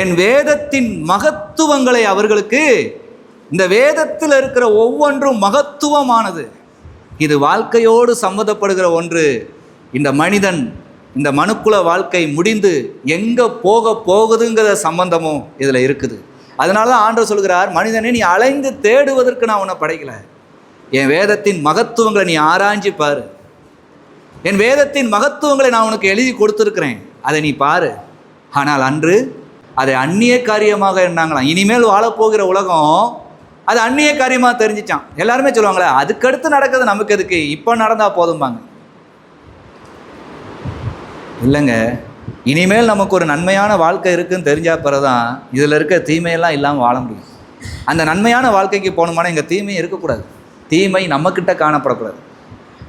என் வேதத்தின் மகத்துவங்களை அவர்களுக்கு இந்த வேதத்தில் இருக்கிற ஒவ்வொன்றும் மகத்துவமானது. இது வாழ்க்கையோடு சம்மந்தப்படுகிற ஒன்று. இந்த மனிதன் இந்த மனுக்குல வாழ்க்கை முடிந்து எங்கே போக போகுதுங்கிற சம்பந்தமும் இதில் இருக்குது. அதனால தான் ஆண்டவர் சொல்கிறார் மனிதனை நீ அலைந்து தேடுவதற்கு நான் உன்னை படைக்கலை. என் வேதத்தின் மகத்துவங்களை நீ ஆராய்ஞ்சு பாரு. என் வேதத்தின் மகத்துவங்களை நான் உனக்கு எழுதி கொடுத்துருக்கிறேன். அதை நீ பாரு. ஆனால் அன்று அதை அந்நிய காரியமாக எண்ணாங்களாம். இனிமேல் வாழப்போகிற உலகம் அது அந்நிய காரியமாக தெரிஞ்சிச்சான் எல்லாருமே சொல்லுவாங்களே அதுக்கடுத்து நடக்கிறது நமக்கு எதுக்கு? இப்போ நடந்தால் போதும்பாங்க. இல்லைங்க இனிமேல் நமக்கு ஒரு நன்மையான வாழ்க்கை இருக்குன்னு தெரிஞ்சா பிறதான் இதில் இருக்க தீமையெல்லாம் இல்லாமல் வாழ முடியும். அந்த நன்மையான வாழ்க்கைக்கு போகணுமானா இங்கே தீமை இருக்கக்கூடாது. தீமை நம்மக்கிட்ட காணப்படக்கூடாது.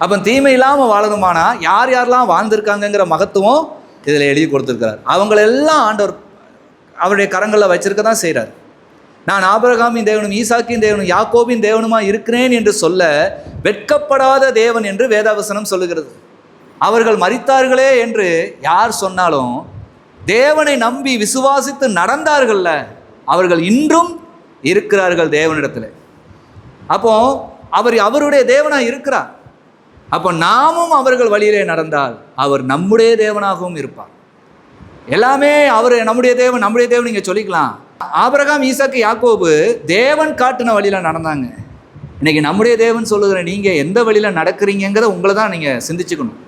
அப்போ தீமை இல்லாமல் வாழணுமானா யார் யாரெல்லாம் வாழ்ந்திருக்காங்கங்கிற மகத்துவம் இதில் எழுதி கொடுத்துருக்கிறார். அவங்களெல்லாம் ஆண்டவர் அவருடைய கரங்களில் வச்சிருக்க தான் செய்கிறார் நான் ஆபரகாமின் தேவனும் ஈசாக்கின் தேவனும் யாக்கோபின் தேவனுமா இருக்கிறேன் என்று சொல்ல வெட்கப்படாத தேவன் என்று வேதாவசனம் சொல்லுகிறது. அவர்கள் மறித்தார்களே என்று யார் சொன்னாலும் தேவனை நம்பி விசுவாசித்து நடந்தார்கள்ல அவர்கள் இன்றும் இருக்கிறார்கள் தேவனிடத்தில். அப்போ அவர் அவருடைய தேவனாக இருக்கிறார். அப்போ நாமும் அவர்கள் வழியிலே நடந்தால் அவர் நம்முடைய தேவனாகவும் இருப்பார். எல்லாமே அவர் நம்முடைய தேவன் நம்முடைய தேவன் நீங்கள் சொல்லிக்கலாம். ஆபரகாம் ஈசாக்கு யாக்கோபு தேவன் காட்டின வழியில் நடந்தாங்க. இன்னைக்கு நம்முடைய தேவன் சொல்லுகிற நீங்கள் எந்த வழியில் நடக்கிறீங்கிறத உங்களை தான் நீங்கள் சிந்திச்சுக்கணும்.